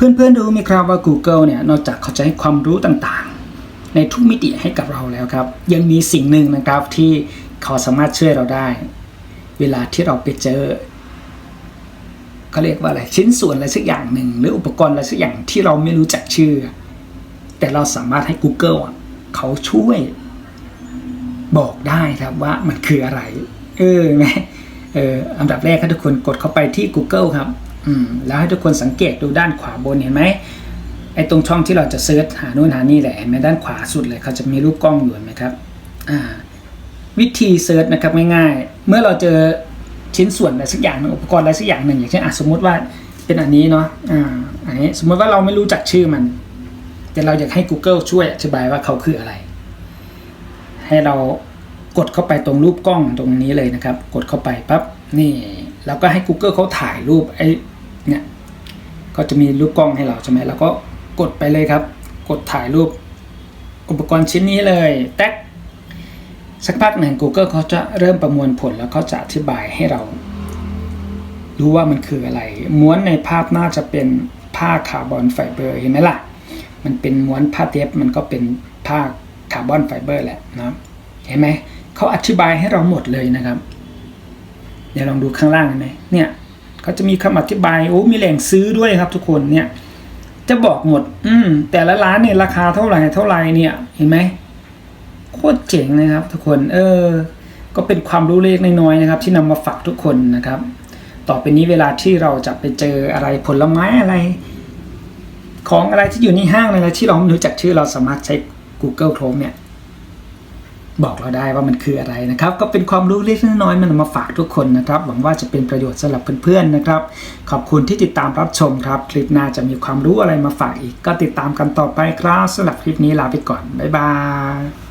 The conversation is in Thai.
เพื่อนๆรู้ไหมครับว่า Google เนี่ยนอกจากเขาจะให้ความรู้ต่างๆ ในทุกมิติให้กับเราแล้วครับ ยังมีสิ่งหนึ่งนะครับที่เขาสามารถช่วยเราได้ เวลาที่เราไปเจอเขาเรียกว่าอะไรชิ้นส่วนอะไรสักอย่างหนึ่ง หรืออุปกรณ์อะไรสักอย่างที่เราไม่รู้จักชื่อ แต่เราสามารถให้ Google เขาช่วยบอกได้ครับว่ามันคืออะไร เออไหมเอออันดับแรกให้ทุกคนกดเข้าไปที่ Google ครับ อืมแล้วให้ทุกคนสังเกตดูด้านขวาบนเห็นไหมไอ้ตรงช่องที่เราจะเซิร์ชหานู่นหานี่แหละเห็นไหมด้านขวาสุดเลยเขาจะมีรูปกล้องอยู่ไหมครับอ่าวิธีเซิร์ชนะครับง่ายๆ เมื่อเราเจอชิ้นส่วนอะไรสักอย่างหนึ่งอุปกรณ์อะไรสักอย่างหนึ่งอย่างเช่นสมมุติว่าเป็นอันนี้เนาะอ่าอันนี้สมมติว่าเราไม่รู้จักชื่อมัน แต่เราอยากให้ Google ช่วยอธิบายว่าเขาคืออะไร ให้เรากดเข้าไปตรงรูปกล้องตรงนี้เลยนะครับ กดเข้าไปปั๊บนี่ แล้วก็ให้ Google เขาถ่ายรูปไอ้เนี่ยก็จะมีรูปกล้องให้เราใช่ไหมเราก็กดไปเลยครับ กดถ่ายรูปอุปกรณ์ชิ้นนี้เลยแท็กสักพักหนึ่ง Google เขาจะเริ่มประมวลผลแล้วเขาจะอธิบายให้เรา รู้ว่ามันคืออะไร ม้วนในภาพน่าจะเป็นผ้าคาร์บอนไฟเบอร์เห็นไหมล่ะ มันเป็นม้วนผ้าเทปมันก็เป็นผ้าคาร์บอนไฟเบอร์แหละนะเห็นไหมเขาอธิบายให้เราหมดเลยนะครับ เดี๋ยวลองดูข้างล่างเห็นไหมเนี่ยเขาจะมีคำอธิบายโอ้มีแหล่งซื้อด้วยครับ ทุกคนเนี่ย จะบอกหมด อืมแต่ละร้านเนี่ยราคาเท่าไหร่เท่าไหร่เนี่ย เห็นไหมโคตรเจ๋งนะครับ ทุกคน เออ ก็เป็นความรู้เล็กน้อยๆนะครับ ที่นำมาฝากทุกคนนะครับ ต่อไปนี้เวลาที่เราจะไปเจออะไรผลไม้อะไร ของอะไรที่อยู่ในห้างอะไรที่เราไม่รู้จักชื่อเราสามารถใช้ Google Chrome เนี่ย บอกเราได้ว่ามันคืออะไรนะครับ ก็เป็นความรู้เล็กน้อยมันมาฝากทุกคนนะครับ หวังว่าจะเป็นประโยชน์สำหรับเพื่อนๆนะครับ ขอบคุณที่ติดตามรับชมครับ คลิปหน้าจะมีความรู้อะไรมาฝากอีก ก็ติดตามกันต่อไปครับสำหรับคลิปนี้ลาไปก่อนบ๊ายบาย